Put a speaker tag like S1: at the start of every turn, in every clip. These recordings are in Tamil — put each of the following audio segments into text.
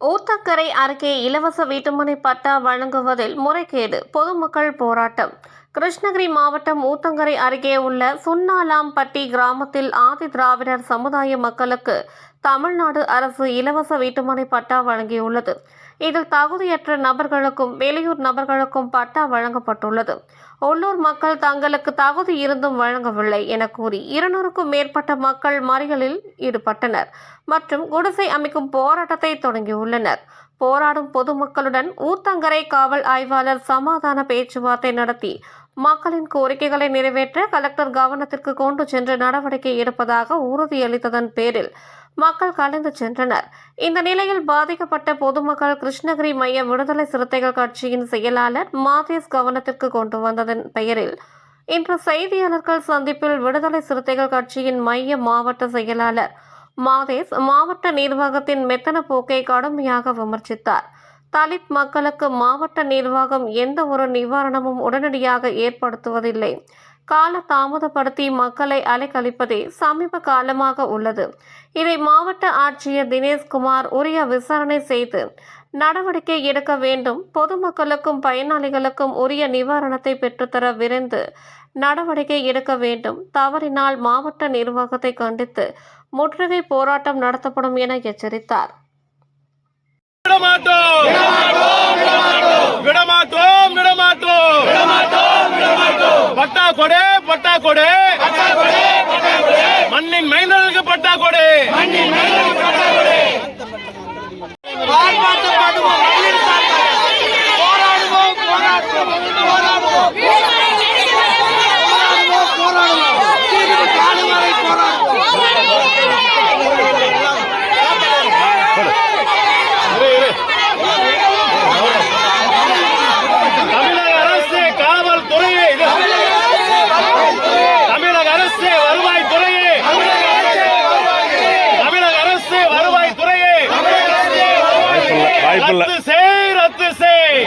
S1: ஊத்தக்கரை அருகே இலவச வீட்டுமனை பட்டா வழங்குவதில் முறைகேடு பொதுமக்கள் போராட்டம். கிருஷ்ணகிரி மாவட்டம் ஊத்தங்கரை அருகே உள்ள சுன்னாலாம்பட்டி கிராமத்தில் ஆதி திராவிடர் சமுதாய மக்களுக்கு தமிழ்நாடு அரசு இலவச வீட்டுமனை பட்டா வழங்கியுள்ளது. இதில் தகுதியற்ற நபர்களுக்கும் வெளியூர் நபர்களுக்கும் பட்டா வழங்கப்பட்டுள்ளது. உள்ளூர் மக்கள் தங்களுக்கு தகுதி இருந்தும் வழங்கவில்லை என கூறி இருநூறுக்கும் மேற்பட்ட மக்கள் மறியலில் ஈடுபட்டனர் மற்றும் குடிசை அமைக்கும் போராட்டத்தை தொடங்கியுள்ளனர். போராடும் பொதுமக்களுடன் ஊத்தங்கரை காவல் ஆய்வாளர் சமாதான பேச்சுவார்த்தை நடத்தி மக்களின் கோரிக்கைகளை நிறைவேற்ற கலெக்டர் கவனத்திற்கு கொண்டு சென்று நடவடிக்கை எடுப்பதாக உறுதியளித்ததன் பேரில் மக்கள் கலந்து சென்றனர். இந்த நிலையில் பாதிக்கப்பட்ட பொதுமக்கள் கிருஷ்ணகிரி மைய விடுதலை சிறுத்தைகள் கட்சியின் செயலாளர் மாதேஸ் கவனத்திற்கு கொண்டு வந்ததன் பெயரில் இன்று செய்தியாளர்கள் சந்திப்பில் விடுதலை சிறுத்தைகள் கட்சியின் மைய மாவட்ட செயலாளர் மாதேஸ் மாவட்ட நிர்வாகத்தின் மெத்தன போக்கை கடுமையாக விமர்சித்தார். தலித் மக்களுக்கு மாவட்ட நிர்வாகம் எந்த ஒரு நிவாரணமும் உடனடியாக ஏற்படுத்துவதில்லை. கால தாமதப்படுத்தி மக்களை அலைக்கழிப்பதே சமீப காலமாக உள்ளது. இதை மாவட்ட ஆட்சியர் தினேஷ்குமார் உரிய விசாரணை செய்து நடவடிக்கை எடுக்க வேண்டும். பொதுமக்களுக்கும் பயனாளிகளுக்கும் உரிய நிவாரணத்தை பெற்றுத்தர விரைந்து நடவடிக்கை எடுக்க வேண்டும். தவறினால் மாவட்ட நிர்வாகத்தை கண்டித்து முற்றுகை போராட்டம் நடத்தப்படும் என எச்சரித்தார்.
S2: விடமாட்டோம்! விடமாட்டோம்! விடமாட்டோம்! பட்டா கொடு பட்டா கொடு. மண்ணின் மைந்தர்களுக்கு பட்டா கொடு.
S3: போராடுவோம் போராடுவோம் போராடுவோம் போராடுவோம் தீர்வு காணும் வரை போராடுவோம்
S2: தமிழக அரசு காவல்துறையே இது. தமிழக அரசு வருவாய் துறையே தமிழக அரசு வருவாய் துறையே
S4: வாய்ப்பில்ல
S2: ரத்து செய் ரத்து செய்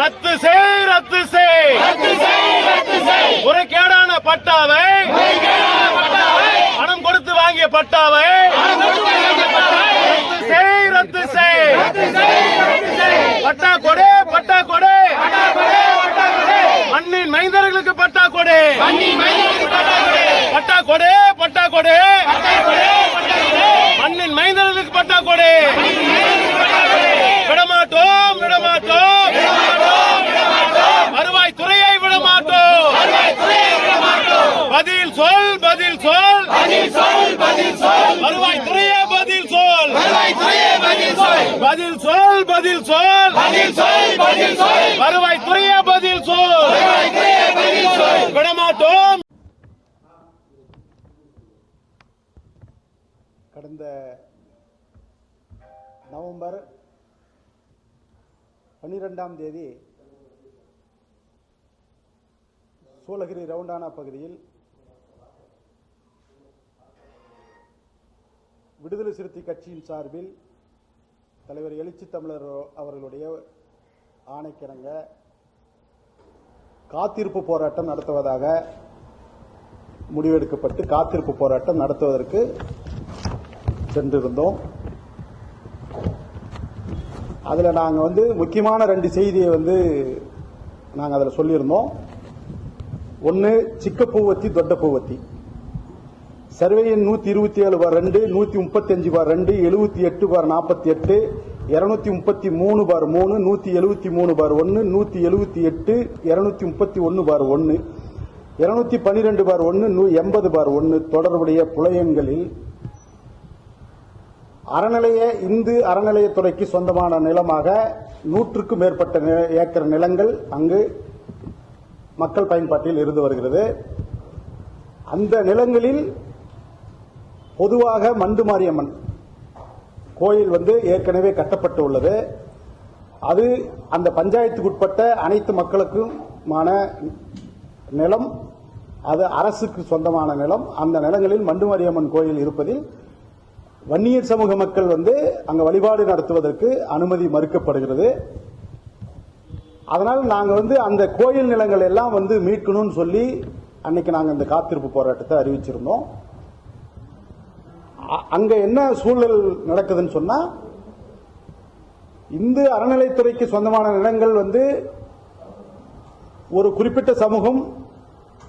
S2: ரத்து செய் ரத்து செய் முறைகேடான பட்டாவை. பணம் கொடுத்து வாங்கிய பட்டாவை. ரத்து செய் பட்டா கொடு பட்டா கொடு. மண்ணின் மைந்தர்களுக்கு பட்டா கொடு. பட்டா கொடு பட்டா கொடு. மண்ணின் மைந்தர்களுக்கு பட்டா கொடு விடமாட்டோம் விடமாட்டோம் வருவாய் துறையை விடமாட்டோம் பதில் சொல் பதில் சொல் வருவாய் துறையே பதில் சொல். பதில் சொல். பதில் சொல். வருவாய் துறையே பதில் சொல். விடமாட்டோம்.
S5: கடந்த நவம்பர் பன்னிரெண்டாம் தேதி சூளகிரி ரவுண்டானா பகுதியில் விடுதலை சிறுத்தை கட்சியின் சார்பில் தலைவர் எழுச்சி தமிழர் அவர்களுடைய ஆணைக்கிணங்க காத்திருப்பு போராட்டம் நடத்துவதாக முடிவெடுக்கப்பட்டு காத்திருப்பு போராட்டம் நடத்துவதற்கு சென்றிருந்தோம். அதில் நாங்கள் வந்து முக்கியமான ரெண்டு செய்தியை வந்து நாங்கள் அதில் சொல்லியிருந்தோம். ஒன்று சிக்க பூவத்தி தொட்ட பூவத்தி சர்வேயன் நூற்றி இருபத்தி ஏழு பார் ரெண்டு நூற்றி முப்பத்தஞ்சு பார் ரெண்டு எழுபத்தி எட்டு பார் நாற்பத்தி எட்டு இரநூத்தி முப்பத்தி மூணு பார் மூணு நூற்றி எழுபத்தி மூணு பார் ஒன்று நூற்றி எழுபத்தி எட்டு இரநூத்தி முப்பத்தி ஒன்று பார் ஒன்று இருநூத்தி பன்னிரெண்டு பார் ஒன்று நூ எண்பது பார் ஒன்று தொடர்புடைய புலையன்களில் அறநிலைய இந்து அறநிலையத்துறைக்கு சொந்தமான நிலமாக நூற்றுக்கும் மேற்பட்ட ஏக்கர் நிலங்கள் அங்கு மக்கள் பயன்பாட்டில் இருந்து வருகிறது. அந்த நிலங்களில் பொதுவாக மண்டு மாரியம்மன் கோயில் வந்து ஏற்கனவே கட்டப்பட்டு உள்ளது அது அந்த பஞ்சாயத்துக்குட்பட்ட அனைத்து மக்களுக்குமான நிலம் அது அரசுக்கு சொந்தமான நிலம். அந்த நிலங்களில் மண்டு மாரியம்மன் கோயில் இருப்பதில் வன்னியர் சமூக மக்கள் வந்து அங்கே வழிபாடு நடத்துவதற்கு அனுமதி மறுக்கப்படுகிறது. அதனால் நாங்கள் வந்து அந்த கோயில் நிலங்கள் எல்லாம் வந்து மீட்கணும்னு சொல்லி அன்னைக்கு நாங்கள் இந்த காத்திருப்பு போராட்டத்தை அறிவிச்சிருந்தோம். அங்க என்ன சூழல் நடக்குதுன்னு சொன்னா இந்து அறநிலைத்துறைக்கு சொந்தமான நிலங்கள் வந்து ஒரு குறிப்பிட்ட சமூகம்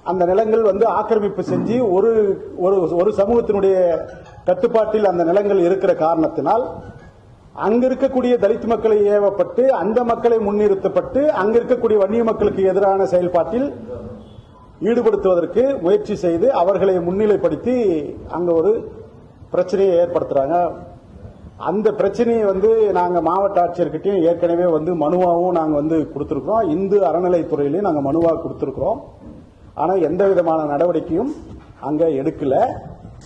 S5: அந்த நிலங்கள் வந்து ஆக்கிரமிப்பு செஞ்சு ஒரு ஒரு ஒரு சமூகத்தினுடைய கட்டுப்பாட்டில் அந்த நிலங்கள் இருக்கிற காரணத்தினால் அங்கு இருக்கக்கூடிய தலித் மக்களை ஏவப்பட்டு அந்த மக்களை முன்னிறுத்தப்பட்டு அங்கு இருக்கக்கூடிய வன்னிய மக்களுக்கு எதிரான செயல்பாட்டில் ஈடுபடுத்துவதற்கு முயற்சி செய்து அவர்களை முன்னிலைப்படுத்தி அங்கு ஒரு பிரச்சனையை ஏற்படுத்துறாங்க. அந்த பிரச்சனையை வந்து நாங்க மாவட்ட ஆட்சியர்கிட்டையும் ஏற்கனவே வந்து மனுவாவும் நாங்க வந்து கொடுத்துருக்குறோம். இந்து அறநிலைத்துறையிலையும் நாங்க மனுவா கொடுத்துருக்குறோம். ஆனா எந்த விதமான நடவடிக்கையும் அங்க எடுக்கல.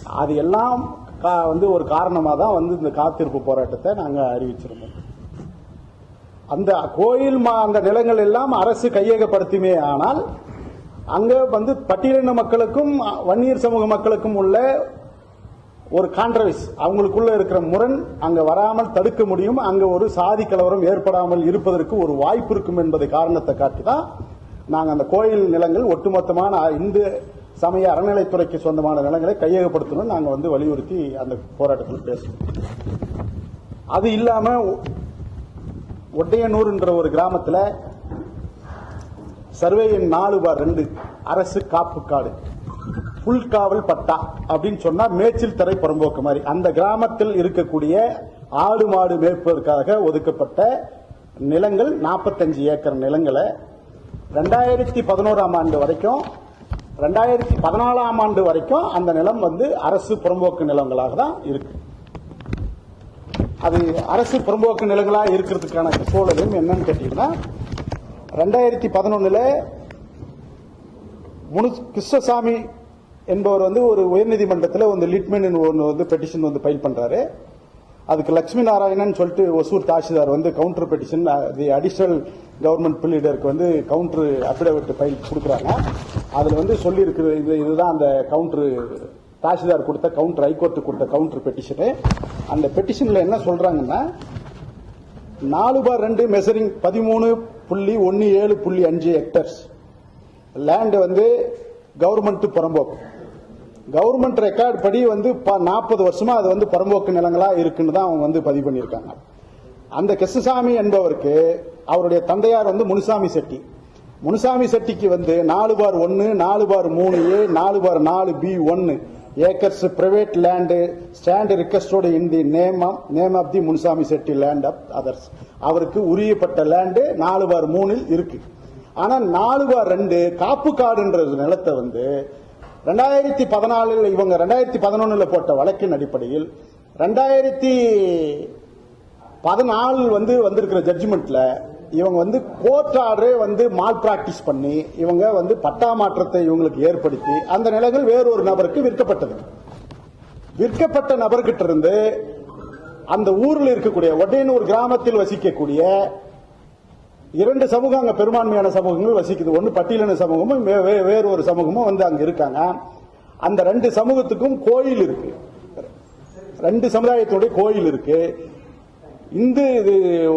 S5: அது எல்லாம் கா- வந்து ஒரு காரணமா தான் வந்து இந்த காத்திருப்பு போராட்டத்தை நாங்க அறிவிச்சிருந்தோம். அந்த கோயில் மா- அந்த நிலங்கள் எல்லாம் அரசு கையகப்படுத்துமே ஆனால் அங்க வந்து பட்டியலின மக்களுக்கும் வன்னியர் சமூக மக்களுக்கும் உள்ள ஒரு கான்ட்ரவர்ஸ் அவங்களுக்குள்ள இருக்கிற முரண் அங்க வராமல் தடுக்க முடியும். அங்க ஒரு சாதி கலவரம் ஏற்படாமல் இருப்பதற்கு ஒரு வாய்ப்பு இருக்கும் என்பதை காரணத்தை காட்டி தான் நாங்கள் அந்த கோயில் நிலங்கள் ஒட்டுமொத்தமான இந்து சமய அறநிலைத்துறைக்கு சொந்தமான நிலங்களை கையகப்படுத்தணும் நாங்கள் வந்து வலியுறுத்தி அந்த போராட்டத்தில் பேசுவோம் அது இல்லாம ஒட்டையனூர்ன்ற ஒரு கிராமத்தில் சர்வே எண் நாலு பார் ரெண்டு அரசு காப்பு காடு. புல்காவல் பட்டா அப்படின்னு சொன்னா மேச்சில் தரை புறம்போக்கு மாதிரி. அந்த கிராமத்தில் இருக்கக்கூடிய ஆடு மாடு மேய்ப்பதற்காக ஒதுக்கப்பட்ட நிலங்கள் 45 ஏக்கர் நிலங்களை ரெண்டாயிரத்தி பதினோராம் ஆண்டு வரைக்கும் ரெண்டாயிரத்தி பதினாலாம் ஆண்டு வரைக்கும் அந்த நிலம் வந்து அரசு புறம்போக்கு நிலங்களாக தான் இருக்கு. அது அரசு புறம்போக்கு நிலங்களாக இருக்கிறதுக்கான சூழலும் என்னன்னு கேட்டீங்கன்னா ரெண்டாயிரத்தி பதினொன்னுல முனு கிருஷ்ணசாமி என்பவர் வந்து ஒரு உயர்நீதிமன்றத்தில் வந்து லிட்மென் ஒன்று வந்து பெட்டிஷன் வந்து ஃபைல் பண்ணுறாரு அதுக்கு லட்சுமி நாராயணன் சொல்லிட்டு ஒசூர் தாசில்தார் வந்து counter petition the additional government பில்லீடருக்கு வந்து கவுண்டர் அஃபிடவிட் ஃபைல் கொடுக்குறாங்க. அதில் வந்து சொல்லியிருக்கிற இது இதுதான் அந்த கவுண்டர் தாசில்தார் கொடுத்த கவுண்டர் ஹைகோர்ட்டு கொடுத்த கவுண்டர் பெட்டிஷனு அந்த பெட்டிஷனில் என்ன சொல்கிறாங்கன்னா நாலு பார் ரெண்டு மெசரிங் பதிமூணு புள்ளி ஒன்று ஏழு புள்ளி அஞ்சு ஹெக்டர்ஸ் லேண்டு வந்து கவர்மெண்ட்டு புறம்போக்கு. கவர்மெண்ட் ரெக்கார்டு படி வந்து நாற்பது வருஷமா அது வந்து பரம்போக்கு நிலங்களா இருக்குன்னு தான் அவங்க வந்து பதிவு பண்ணியிருக்காங்க. அந்த கிருஷ்ணசாமி என்பவருக்கு அவருடைய தந்தையார் வந்து முனுசாமி செட்டி. முனுசாமி செட்டிக்கு வந்து நாலு பார் ஒன்று நாலு பார் மூணு ஏ நாலு பார் நாலு பி ஒன்று acres private land stand ரிக்வஸ்டோட in the name name of the Munusamy Chetty land of others அவருக்கு உரியப்பட்ட லேண்டு நாலு பார் மூணில் இருக்கு. ஆனால் நாலு பார் ரெண்டு காப்பு காடுன்ற நிலத்தை வந்து ரெண்டாயிரத்தி பதினாலில் இவங்க ரெண்டாயிரத்தி பதினொன்னில் போட்ட வழக்கின் அடிப்படையில் ரெண்டாயிரத்தி பதினாலு வந்து வந்திருக்கிற ஜட்ஜ்மெண்ட்ல இவங்க வந்து கோர்ட் ஆர்டரே வந்து மால் பிராக்டிஸ் பண்ணி இவங்க வந்து பட்டா மாற்றத்தை இவங்களுக்கு ஏற்படுத்தி அந்த நிலங்கள் வேறொரு நபருக்கு விற்கப்பட்டது. விற்கப்பட்ட நபர்கிட்ட இருந்து அந்த ஊரில் இருக்கக்கூடிய ஒட்டையனூர் கிராமத்தில் வசிக்கக்கூடிய இரண்டு சமூகம் அங்க பெரும்பான்மையான சமூகங்கள் வசிக்குது. ஒன்று பட்டியலின சமூகமும் வே- வேறு ஒரு சமூகமும் வந்து அங்க இருக்காங்க. அந்த ரெண்டு சமூகத்துக்கும் கோயில் இருக்கு. ரெண்டு சமுதாயத்துடைய கோயில் இருக்கு. இந்து இது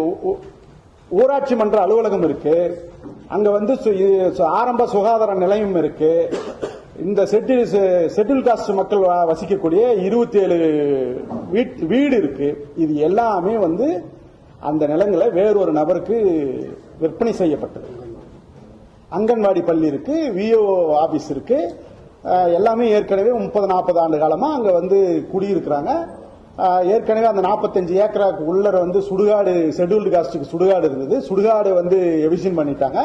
S5: ஊராட்சி மன்ற அலுவலகம் இருக்கு. அங்க வந்து சு- ஆரம்ப சுகாதார நிலையம் இருக்கு. இந்த செட்டில் செட்டில் காஸ்ட் மக்கள் வ- வசிக்கக்கூடிய இருபத்தி ஏழு வீடு இருக்கு. இது எல்லாமே வந்து அந்த நிலங்களை வேறொரு நபருக்கு விற்பனை செய்யப்பட்டது. அங்கன்வாடி பள்ளி இருக்கு விஓ ஆபீஸ் இருக்கு. எல்லாமே ஏற்கனவே முப்பது நாற்பது ஆண்டு காலமாக அங்கே வந்து குடியிருக்கிறாங்க. ஏற்கனவே அந்த 45 ஏக்கராக்கு உள்ளர வந்து சுடுகாடு ஷெட்யூல்டு காஸ்டுக்கு சுடுகாடு இருந்தது. சுடுகாடு வந்து எவிஷன் பண்ணிட்டாங்க.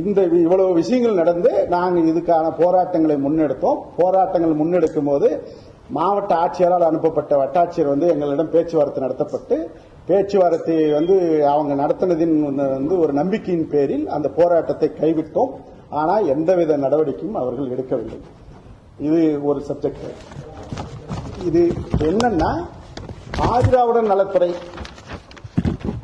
S5: இந்த இவ்வளவு விஷயங்கள் நடந்து நாங்கள் இதுக்கான போராட்டங்களை முன்னெடுத்தோம். போராட்டங்கள் முன்னெடுக்கும் போது மாவட்ட ஆட்சியரால் அனுப்பப்பட்ட வட்டாட்சியர் வந்து எங்களிடம் பேச்சுவார்த்தை நடத்தப்பட்டு பேச்சுவார்த்தை வந்து அவங்க நடத்தினதின் வந்து ஒரு நம்பிக்கையின் பேரில் அந்த போராட்டத்தை கைவிட்டோம். ஆனால் எந்தவித நடவடிக்கையும் அவர்கள் எடுக்கவில்லை. இது ஒரு சப்ஜெக்ட் இது என்னன்னா ஆதிராவுடன் நலத்துறை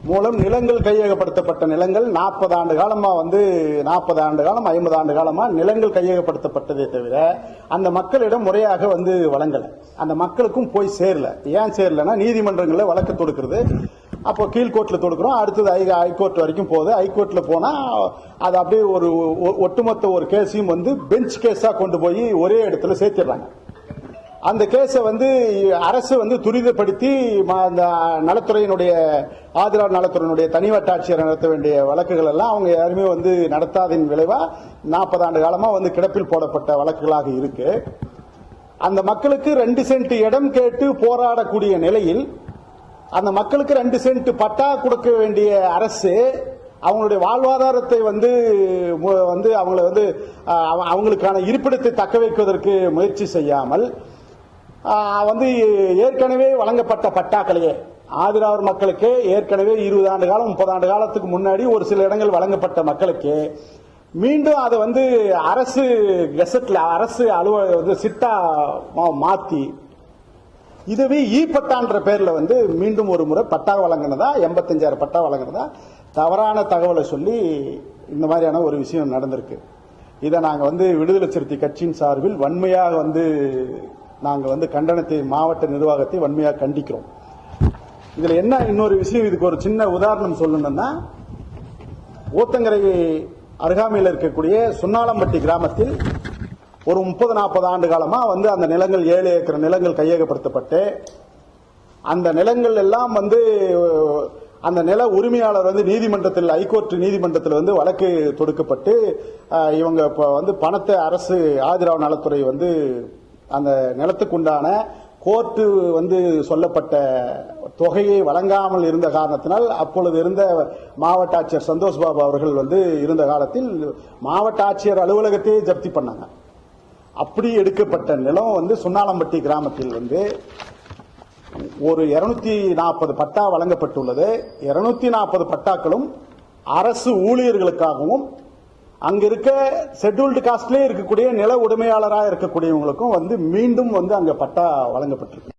S5: மூலம் நிலங்கள் கையகப்படுத்தப்பட்ட நிலங்கள் நாற்பது ஆண்டு காலமாக வந்து நாற்பது ஆண்டு காலம் ஐம்பது ஆண்டு காலமாக நிலங்கள் கையகப்படுத்தப்பட்டதே தவிர அந்த மக்களிடம் முறையாக வந்து வழங்கலை. அந்த மக்களுக்கும் போய் சேரல. ஏன் சேரலன்னா நீதிமன்றங்களில் வழக்கு தொடுக்கிறது. அப்போ கீழ்கோர்ட்டில் தொடுக்கிறோம். அடுத்தது ஐ ஹைகோர்ட் வரைக்கும் போகுது. ஹைகோர்ட்டில் போனால் அது அப்படியே ஒரு ஒ- ஒட்டுமொத்த ஒரு கேஸையும் வந்து பெஞ்ச் கேஸாக கொண்டு போய் ஒரே இடத்துல சேர்த்திடுறாங்க. அந்த கேஸை வந்து அரசு வந்து துரிதப்படுத்தி அந்த நலத்துறையினுடைய ஆதிரார் நலத்துறையினுடைய தனி வட்டாட்சியர் நடத்த வேண்டிய வழக்குகள் எல்லாம் அவங்க யாருமே வந்து நடத்தாதின் விளைவா நாற்பது ஆண்டு காலமா வந்து கிடப்பில் போடப்பட்ட வழக்குகளாக இருக்கு. அந்த மக்களுக்கு ரெண்டு சென்ட் இடம் கேட்டு போராடக்கூடிய நிலையில் அந்த மக்களுக்கு ரெண்டு சென்ட் பட்டா கொடுக்க வேண்டிய அரசு அவங்களுடைய வாழ்வாதாரத்தை வந்து வந்து அவங்கள வந்து அவ- அவங்களுக்கான இருப்பிடத்தை தக்க வைப்பதற்கு முயற்சி செய்யாமல் வந்து ஏற்கனவே வழங்கப்பட்ட பட்டாக்களையே. ஆதிராவர் மக்களுக்கு ஏற்கனவே இருபது ஆண்டு காலம் முப்பது ஆண்டு காலத்துக்கு முன்னாடி ஒரு சில இடங்கள் வழங்கப்பட்ட மக்களுக்கு மீண்டும் அதை வந்து அரசு கெசட்ல அரசு அலுவலக வந்து சிட்டா மா- மாத்தி இதுவே இ பட்டான்ற பேர்ல வந்து மீண்டும் ஒரு முறை பட்டா வழங்கினதா எண்பத்தஞ்சாயிரம் பட்டா வழங்கினதா தவறான தகவலை சொல்லி இந்த மாதிரியான ஒரு விஷயம் நடந்திருக்கு. இதை நாங்கள் வந்து விடுதலை சிறுத்தை கட்சியின் சார்பில் வன்மையாக வந்து நாங்கள் வந்து கண்டனத்தை மாவட்ட நிர்வாகத்தை வன்மையாக கண்டிக்கிறோம். இதில் என்ன இன்னொரு விஷயம் இதுக்கு ஒரு சின்ன உதாரணம் சொல்லணும்னா ஊத்தங்கரை அருகாமையில் இருக்கக்கூடிய சுண்ணாலம்பட்டி கிராமத்தில் ஒரு முப்பது நாற்பது ஆண்டு காலமாக வந்து அந்த நிலங்கள் ஏழு ஏக்கர் நிலங்கள் கையகப்படுத்தப்பட்டு அந்த நிலங்கள் எல்லாம் வந்து அந்த நில உரிமையாளர் வந்து நீதிமன்றத்தில் ஹைகோர்ட் நீதிமன்றத்தில் வந்து வழக்கு தொடுக்கப்பட்டு இவங்க இப்போ வந்து பணத்தை அரசு ஆதிராவ நலத்துறை வந்து அந்த நிலத்துக்குண்டான கோர்ட்டு வந்து சொல்லப்பட்ட தொகையை வழங்காமல் இருந்த காரணத்தினால் அப்பொழுது இருந்த மாவட்ட ஆட்சியர் சந்தோஷ் பாபு அவர்கள் வந்து இருந்த காலத்தில் மாவட்ட ஆட்சியர் அலுவலகத்தையே ஜப்தி பண்ணாங்க. அப்படி எடுக்கப்பட்ட நிலம் வந்து சுண்ணாலம்பட்டி கிராமத்தில் வந்து ஒரு இருநூத்தி நாற்பது பட்டா வழங்கப்பட்டுள்ளது. இருநூத்தி நாற்பது பட்டாக்களும் அரசு ஊழியர்களுக்காகவும் அங்க இருக்க ஷெட்யூல்டு காஸ்ட்லயே இருக்கக்கூடிய நில உடைமையாளராக இருக்கக்கூடியவங்களுக்கும் வந்து மீண்டும் வந்து அங்க பட்டா வழங்கப்பட்டிருக்கு.